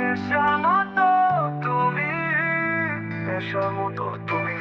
তুমি তুমি।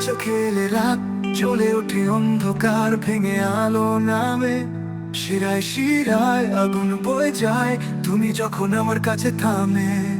চোখে এলে রাত চলে ওঠে অন্ধকার, ভেঙে আলো নামে। শিরায় শিরায় আগুন বয়ে যায়, তুমি যখন আমার কাছে থামে।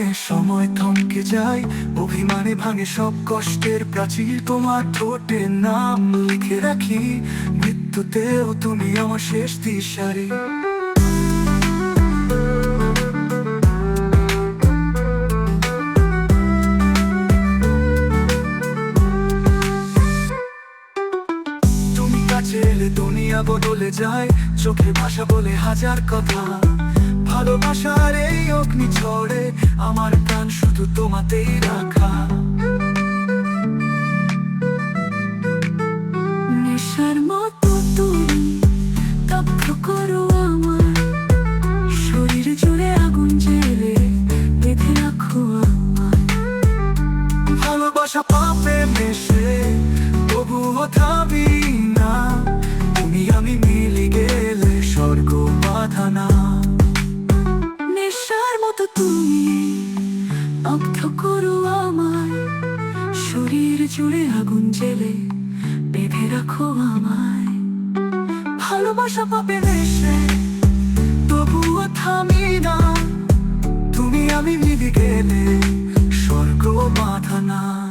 ঘ্রাণে সময় থমকে যায়, অভিমানে ভাঙে সব কষ্টের প্রাচীর। তোমার ঠোঁটে নাম লিখে রাখি, মৃত্যুতেও তুমি আমার শেষ দিশারি। দুনিয়া বদলে যায়, চোখে ভাষা বলে হাজার কথা। ভালোবাসার এই অগ্নি ঝড়ে আমার প্রাণ শুধু তোমাতেই রাখা। নেশার মতো তুমি, দগ্ধ করো আমার। শরীর জুড়ে আগুন জেলে বেঁধে রাখো আমার। ভালোবাসা পাপে মেশে, তবুও থামি না। তুমি আমি মিলি গেলে স্বর্গ বাধা না। জুড়ে আগুন জেলে বেঁধে রাখো আমায়। ভালোবাসা পাবে দেশে তবুও থামি না। তুমি আমি মিলি গেলে স্বর্গ বাধা না।